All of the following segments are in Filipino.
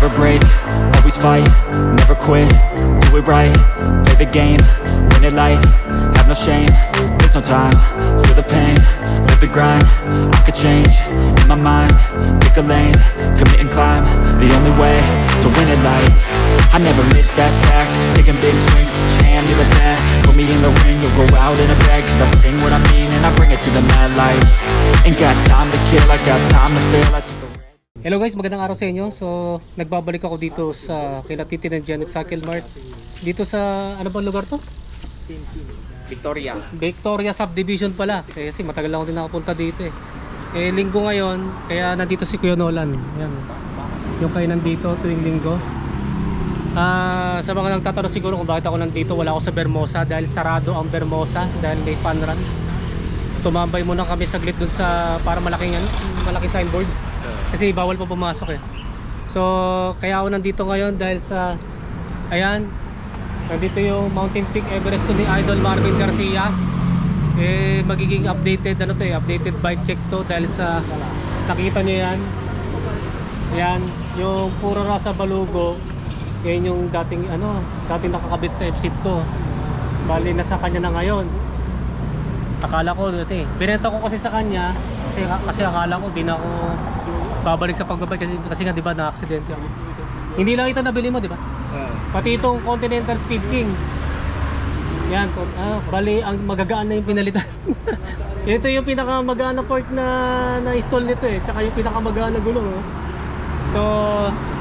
never break, always fight, never quit, do it right, play the game, win it life, have no shame, there's no time, feel the pain, live the grind, I could change, in my mind, pick a lane, commit and climb, the only way to win it life, I never miss, that's fact, taking big swings, put your hand to the bat, put me in the ring, you'll go out in a bag, cause I sing what I mean and I bring it to the mad light, ain't got time to kill, I got time to feel, Hello guys, magandang araw sa inyo. So, nagbabalik ako dito sa kila Titi ng Janet Cycle Mart. Dito sa, ano bang lugar to? Victoria. Victoria Subdivision pala. Eh, kasi matagal lang ako din nakapunta dito eh. Eh, linggo ngayon, kaya nandito si Kuya Nolan. Yan. Yung kayo nandito tuwing linggo. Ah, sa mga nagtatanong siguro kung bakit ako nandito, wala ako sa Bermosa dahil sarado ang Bermosa dahil may fun run. Tumambay muna kami saglit dun sa para malaking ano, malaking signboard. Kasi bawal pa pumasok eh. So, kaya ako nandito ngayon dahil sa ayan, nandito yung Mountain Peak Everest to ni Idol Marvin Garcia. Eh magiging updated ano to eh, updated bike check to dahil sa nakita niyo yan. Yan, yung puro rasa balugo. Yan yung dating ano, dating nakakabit sa F-seat ko. Bali nasa kanya na ngayon. Akala ko dati, binenta ko kasi sa kanya kasi kasi akala ko di na ako babalik sa pagbabike kasi kasi nga 'di ba na-aksidente ako. Hindi lang ito nabili mo, 'di ba? Pati itong Continental Speed King. Yan, ah, bali ang magagaan na yung pinalitan. ito yung pinakamagaan na port na na-install nito eh, tsaka yung pinakamagaan na gulong. Oh. So,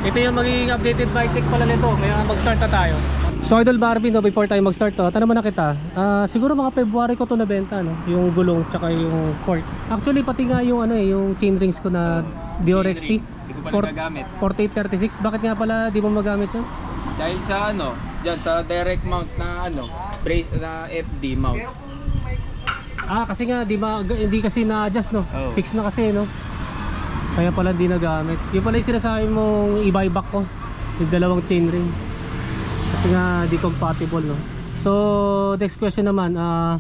ito yung magiging updated bike check pala nito, kaya mag-start na tayo. So Idol Barbie, no, before tayo mag-start to, tanong na kita, ah, siguro mga February ko to nabenta, no? yung gulong tsaka yung fork. Actually, pati nga yung, ano, eh, yung chain rings ko na Dior XT. Hindi ko pa Port- nagagamit. 4836, bakit nga pala di mo magamit yun? Dahil sa ano, dyan sa direct mount na ano, brace na FD mount. Ah, kasi nga di ba hindi kasi na-adjust no. Oo. Fix na kasi no. Kaya pala hindi nagamit. Yung pala yung sinasabi mong i-buyback ko. Yung dalawang chain ring. Kasi nga di compatible no. So, next question naman, ah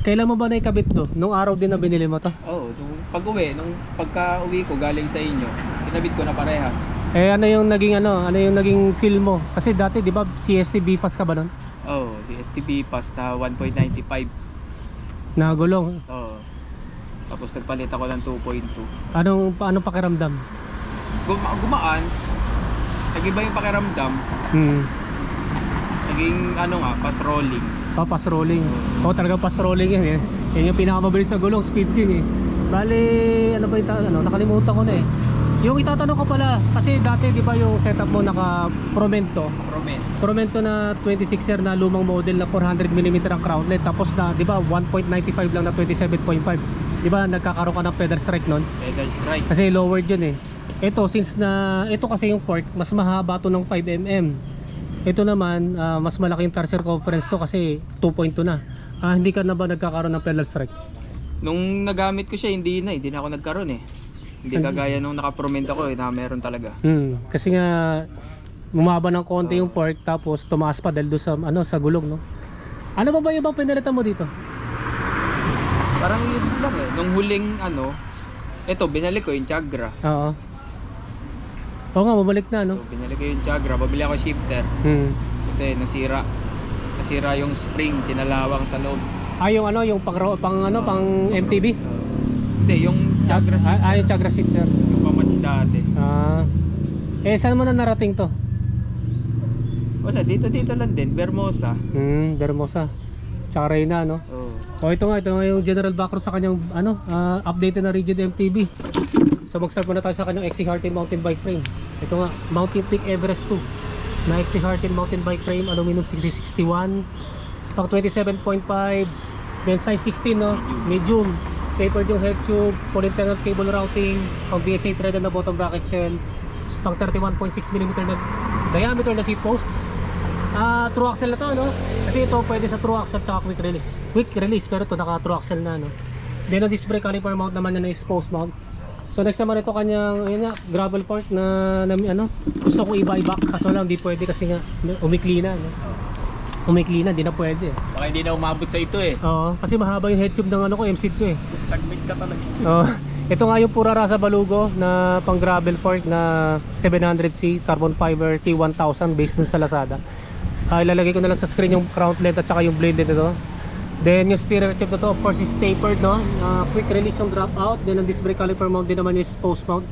kailan mo ba naikabit to? Nung araw din na binili mo to? Oo, oh, nung pag-uwi, nung pagka-uwi ko galing sa inyo, kinabit ko na parehas. Eh ano yung naging ano, ano yung naging feel mo? Kasi dati 'di ba CST BFAS ka ba nun? Oo, oh, si STB pass na 1.95. Nagulong. Oo. Tapos nagpalit ako ng 2.2. Anong anong pakiramdam? Guma gumaan, nag-iba yung pakiramdam, Hmm. Naging ano nga, pass rolling. Pa pass rolling. Oo, talaga pass rolling yan eh. Yan yung pinakamabilis na gulong, speed king eh. Bali, ano ba yung ta- ano, nakalimutan ko na eh. Yung itatanong ko pala, kasi dati di ba yung setup mo naka Promento. Promise. Promento na 26er na lumang model na 400mm ang crownlet. Tapos na, di ba, 1.95 lang na 27.5. Di ba, nagkakaroon ka ng pedal strike nun? Pedal strike. Kasi lowered yun eh. Ito, since na, ito kasi yung fork, mas mahaba to ng 5mm. Ito naman, ah, mas malaki yung tire circumference to kasi 2.2 na. Ah, hindi ka na ba nagkakaroon ng pedal strike? Nung nagamit ko siya, hindi na, hindi na ako nagkaroon eh. Hindi kagaya nung nakapromend ako eh, na meron talaga. Hmm, kasi nga bumaba ng konti yung fork tapos tumaas pa dahil doon sa ano sa gulong no. Ano ba ba yung ibang pinalitan mo dito? Parang yun lang eh. Nung huling ano, eto, binalik ko yung Chagra. Oo. Oo nga, bumalik na no. So, binalik ko yung Chagra. Babili ako shifter Hmm. kasi nasira. Nasira yung spring, kinalawang sa loob. Ah, yung ano, yung pang, pang ano, pang MTB? Hindi, yung Chagra Ah, shifter. ah, yung Chagra shifter. Yung pamatch dati. Ah. Eh, saan mo na narating to? Wala, dito-dito lang din. Bermosa. Hmm, Bermosa. Tsaka Reyna, no? Oh. O ito nga, ito nga yung general background sa kanyang ano, ah, updated na rigid MTB. So mag-start muna tayo sa kanyang XC Hartin mountain bike frame. Ito nga, Mountain Peak Everest 2 na XC Hartin mountain bike frame, aluminum 6061, pang 27.5, then size 16 no, medium. Tapered yung head tube, full internal cable routing, pang BSA threaded na bottom bracket shell, pang 31.6mm na diameter na seat post, Ah, true axle na to, no? Kasi ito pwede sa true axle tsaka quick release. Quick release, pero ito naka true axle na, no? Then ang disc brake caliper mount naman na is post mount. So next naman ito kanyang, ayun nga, gravel part na, na ano, gusto ko i-buyback kaso lang di pwede kasi nga umikli na, no? Umikli na, di na pwede. Baka hindi na umabot sa ito eh. Oo, kasi mahaba yung head tube ng ano ko, MC ko eh. Submit ka talaga. Oo. Ito nga yung pura rasa balugo na pang gravel fork na 700C carbon fiber T1000 based dun sa Lazada. Ah, ilalagay ko na lang sa screen yung crown length at saka yung blade nito. Then yung steerer tube na to of course is tapered no. Ah, quick release yung drop out. Then ang disc brake caliper mount din naman is post mount.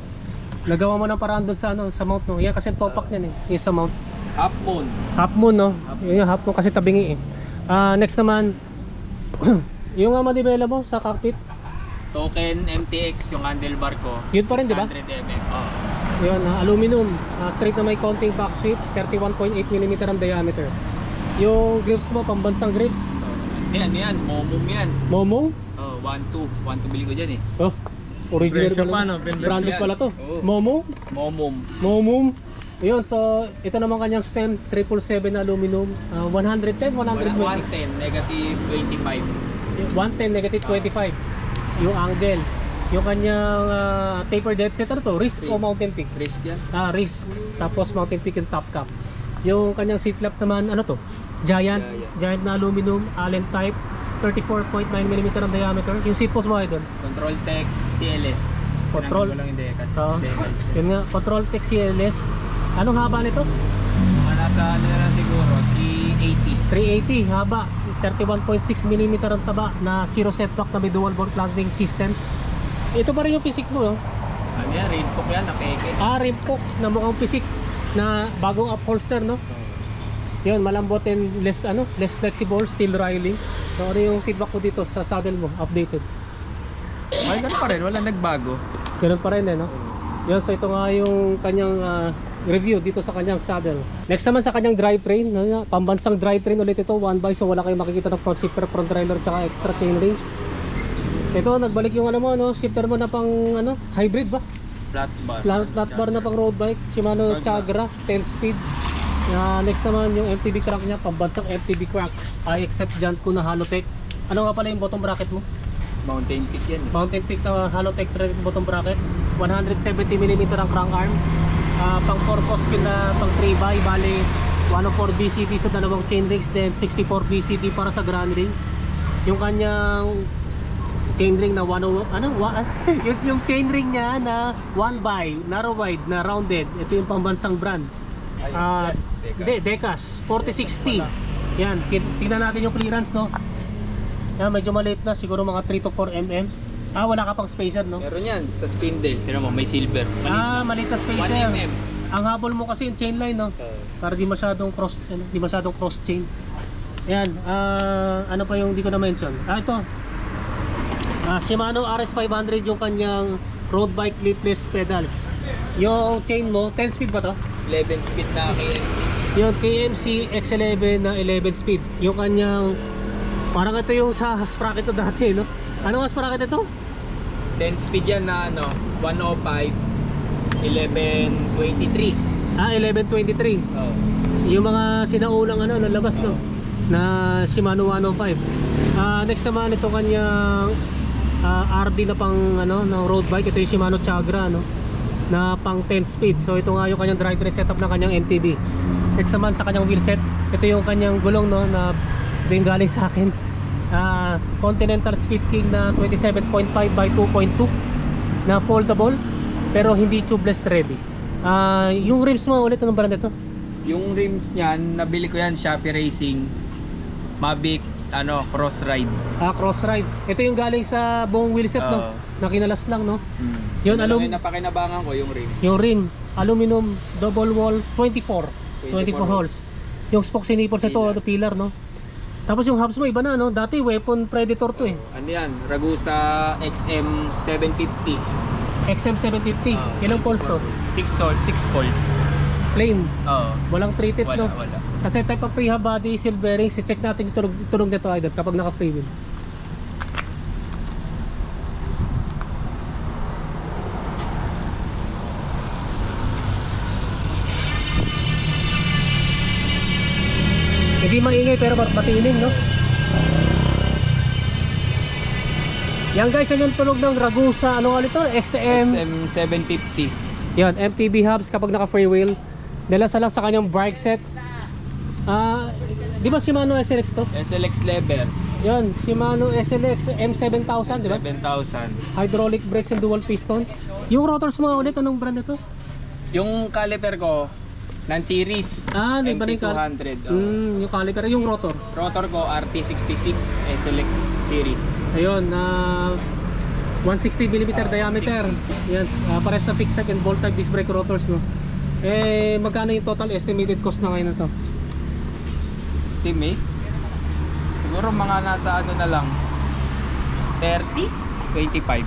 Nagawa mo ng paraan doon sa ano sa mount no. Yan kasi topak niyan eh. Yung sa mount. Half moon. Half moon no. Yun yung half moon kasi tabingi eh. Ah, next naman yung uh, manibela mo sa cockpit. Token MTX yung handlebar ko. Yun pa rin, di ba? 600 mm. Oh. Yun, ah, aluminum. Ah, straight na may counting back sweep, 31.8 mm ang diameter. Yung grips mo, pambansang grips. Hindi, ano yan? Momom yan. Momong? Oh, 1-2. 1-2 bili ko dyan eh. Oh, original Presyo pala. pa, no? Branded yan. pala to. Oo. Momong? Momom. Momong. Yun, so ito naman kanyang stem, 777 na aluminum. Ah, 110, 120. 110, negative 25. 110, negative 25. Yung angle. Yung kanyang ah, taper depth set, ano to? Risk o Risk. mountain peak? Risk yan. Ah, risk. Tapos mountain peak and top cap. Yung kanyang seat lap naman, ano to? Giant. Giant. Giant na aluminum, Allen type. 34.9 mm ang diameter. Yung seat post mo idol. Control Tech CLS. Control. Ko lang Decas. So, Decals. yun nga, Control Tech CLS. Anong haba nito? Mga nasa ano na lang siguro, 380. 380 haba. 31.6 mm ang taba na zero setback na may dual bolt landing system. Ito pa rin yung physique mo, no? Ano yan, raincock yan, napeke. Ah, Rimpok na mukhang physique na bagong upholster, no? Yun, malambot and less ano, less flexible, steel railings. So ano yung feedback ko dito sa saddle mo, updated? Ay, ganun pa rin, wala nagbago. Ganun pa rin eh, no? Yun, so ito nga yung kanyang ah, review dito sa kanyang saddle. Next naman sa kanyang drivetrain, no, nga, pambansang drivetrain ulit ito, one by, so wala kayong makikita ng front shifter, front trailer, tsaka extra chain rings. Ito, nagbalik yung ano mo, no, shifter mo na pang ano, hybrid ba? Flat bar. Flat, flat bar na pang road bike, Shimano Chagra, 10 speed. Na next naman yung MTB crank niya, pambansang MTB crank. I accept dyan ko na Halotech. Ano nga pala yung bottom bracket mo? Mountain peak yan. eh. Mountain Peak na Halotech threaded bottom bracket. 170mm ang crank arm. Ah, pang 4 post pin na pang 3 by, bali 104 BCD sa dalawang chain rings, then 64 BCD para sa grand ring. Yung kanyang chain ring na 10 ano wa, yung, yung chain ring niya na 1 by narrow wide na rounded ito yung pambansang brand ah hindi Decas 4060 yan tingnan natin yung clearance no yan medyo maliit na siguro mga 3 to 4 mm ah wala ka pang spacer no Meron yan, sa spindle. Sino mo, may silver. Maliit ah maliit na 1 spacer mm. ang habol mo kasi yung chain line no para di masyadong cross ano, di masyadong cross chain Ayan, ah, ano pa yung di ko na mention? Ah, ito. Ah, Shimano RS500 yung kanyang road bike lipless pedals. Yung chain mo, 10 speed ba to? 11 speed na KMC. Yung KMC X11 na 11 speed. Yung kanyang, parang ito yung sa sprocket to dati, no? Ano nga sprocket ito? 10 speed yan na ano, 105, 1123. Ah, 1123. Oh. Yung mga sinaunang ano, nalabas no na Shimano 105. Ah, next naman ito kanyang ah, RD na pang ano, na road bike. Ito yung Shimano Chagra no na pang 10 speed. So ito nga yung kanyang drivetrain setup ng kanyang MTB. Next naman sa kanyang wheel set, ito yung kanyang gulong no na din galing sa akin. Ah, Continental Speed King na 27.5 by 2.2 na foldable pero hindi tubeless ready. Ah, yung rims mo ulit anong brand ito? Yung rims niyan, nabili ko yan Shopee Racing. Mavic ano, Cross Ride. Ah, cross ride. Ito yung galing sa buong wheelset no. Oo. Na kinalas lang no. Hmm. Yun, alum- Malaki napakinabangan ko yung rim. Yung rim, aluminum double wall 24. 24, 24 holes. Yung spoke sinipol sa ito, Pillar. pillar no. Tapos yung hubs mo iba na no. Dati weapon predator to eh. Ano yan? Ragusa XM 750. XM750. Ah, Ilang poles to? 6 sol, 6 poles. Plain. Oo. Walang treated Wala, no. wala. Kasi type of free hub body, seal bearings, i-check natin yung tunog, tunog nito idol kapag naka free wheel. Hindi maingay pero mat- matining no. Yan guys, yan yung tunog ng Ragusa, ano nga nito? XM XM 750. Yan, MTB hubs kapag naka free wheel. Nilasa lang sa kanyang brake set. Ah, di ba Shimano SLX to? SLX lever. Yan, Shimano SLX M7000, di ba? 7,000. Hydraulic brakes and dual piston. Yung rotors mga ulit, anong brand ito? Yung caliper ko, non-series. Ah, di ba rin ka? MT200. oh. Mm, yung caliper, yung rotor. Rotor ko, RT66 SLX series. Ayun, na 160mm diameter. Yan, ah, pares na fixed type and bolt type disc brake rotors, no? Eh, magkano yung total estimated cost na ngayon na to? Steam eh. Siguro mga nasa ano na lang. 30? 25.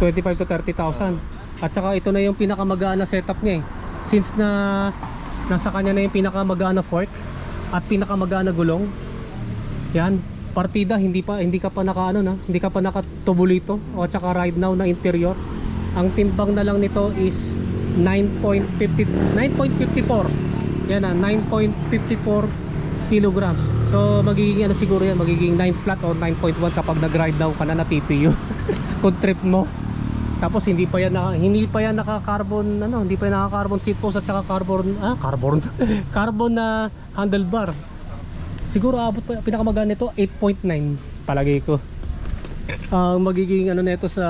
25 to 30,000. At saka ito na yung pinakamagaan na setup niya eh. Since na nasa kanya na yung pinakamagaan na fork at pinakamagaan na gulong. Yan, partida hindi pa hindi ka pa naka ano na, hindi ka pa nakatubulito o at saka ride now na interior. Ang timbang na lang nito is 9.50 9.54. Yan na, 9.54 kilograms. So magiging ano siguro yan, magiging 9 flat o 9.1 kapag nag-ride down ka na na TPU. Kung trip mo. Tapos hindi pa yan na, hindi pa yan naka-carbon ano, hindi pa yan naka-carbon seat post at saka carbon ah carbon carbon na handlebar. Siguro abot pa pinakamagaan nito 8.9 palagay ko. Ang magiging ano nito sa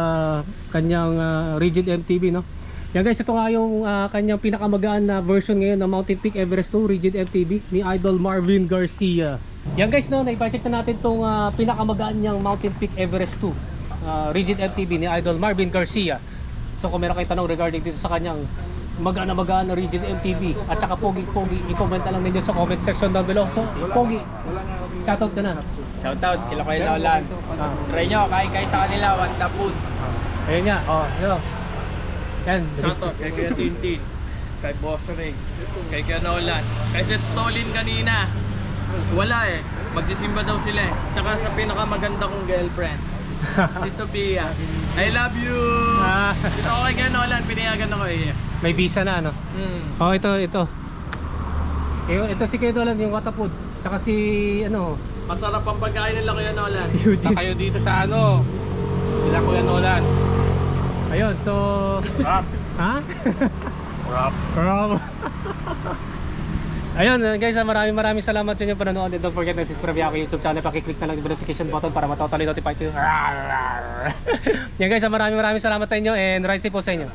kanyang ah, rigid MTB no. Yan guys, ito nga yung ah, kanyang pinakamagaan na version ngayon ng Mountain Peak Everest 2 Rigid MTB ni Idol Marvin Garcia. Yan guys, no, na-check na natin itong pinakamagaan niyang Mountain Peak Everest 2 ah, Rigid MTB ni Idol Marvin Garcia. So kung meron kayong tanong regarding dito sa kanyang magana magana Rigid MTB at saka Pogi Pogi, i-comment na lang ninyo sa comment section down below. So Pogi, shoutout ka na. Shoutout, kila kayo Nolan. Ah. Try nyo, kain kayo sa kanila, want the food. Ayun nga, oh, yun. Yan. Shoutout kay Kuya Tintin, kay Boss Ring, kay Kuya Nolan. Kay Seth Tolin kanina. Wala eh. Magsisimba daw sila eh. Tsaka sa pinakamaganda kong girlfriend. Si Sophia. I love you! Ah, Dito ako kay Nolan, pinayagan ako eh. may visa na ano. Hmm. Oh, ito, ito. Ito, ito si Kuya Dolan, yung Watapod. Tsaka si, ano, Masarap ang pagkain nila Kuya Nolan. si Eugene. kayo dito sa ano? Sila Kuya Nolan. Ayun, so... Rap. Ha? Rap. Rob. Ayun uh, guys, ah, maraming maraming salamat sa inyo panonood and don't forget to subscribe ako YouTube channel, pakiclick na lang yung notification button para matotally notified kayo. Yan guys, ah, maraming maraming salamat sa inyo and ride safe po sa inyo.